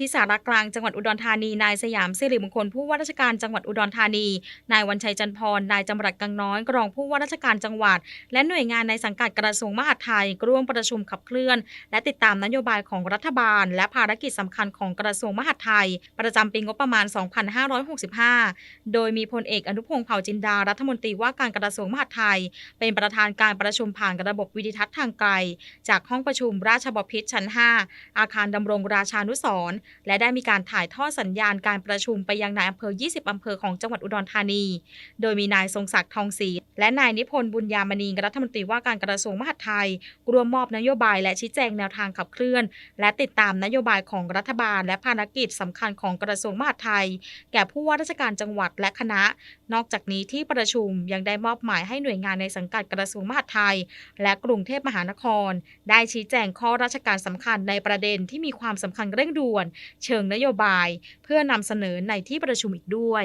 ที่สารกลางจังหวัดอุดรธานีนายสยามสิริมงคลผู้ว่าราชการจังหวัดอุดรธานี นายวันชัยจันพรนายจำรัดกังน้อยรองผู้ว่าราชการจังหวัด และหน่วยงานในสังกัดกระทรวงมหาดไทยร่วมประชุมขับเคลื่อน และติดตามนโยบายของรัฐบาล และภารกิจสำคัญของกระทรวงมหาดไทย ประจำปีงบประมาณ 2565 โดยมีพลเอกอนุพงษ์เผ่าจินดารัฐมนตรีว่าการกระทรวงมหาดไทย เป็นประธานการประชุมผ่านระบบวิดิทัศน์ทางไกล จากห้องประชุมราชบพิตรชั้น 5 อาคารดำรงราชานุสรณ์และได้มีการถ่ายทอดสัญญาณการประชุมไปยังนายอำเภอ 20 อำเภอของจังหวัดอุดรธานี โดยมีนายทรงศักดิ์ทองศรีและนายนิพนธ์บุญญามณีรัฐมนตรีว่าการกระทรวงมหาดไทยร่วมมอบนโยบายและชี้แจงแนวทางขับเคลื่อน และติดตามนโยบายของรัฐบาล และภารกิจสำคัญของกระทรวงมหาดไทย แก่ผู้ว่าราชการจังหวัดและคณะ นอกจากนี้ที่ประชุมยังได้มอบหมายให้หน่วยงานในสังกัดกระทรวงมหาดไทย และกรุงเทพมหานคร ได้ชี้แจงข้อราชการสำคัญในประเด็นที่มีความสำคัญเร่งด่วนเชิงนโยบาย เพื่อนำเสนอในที่ประชุมอีกด้วย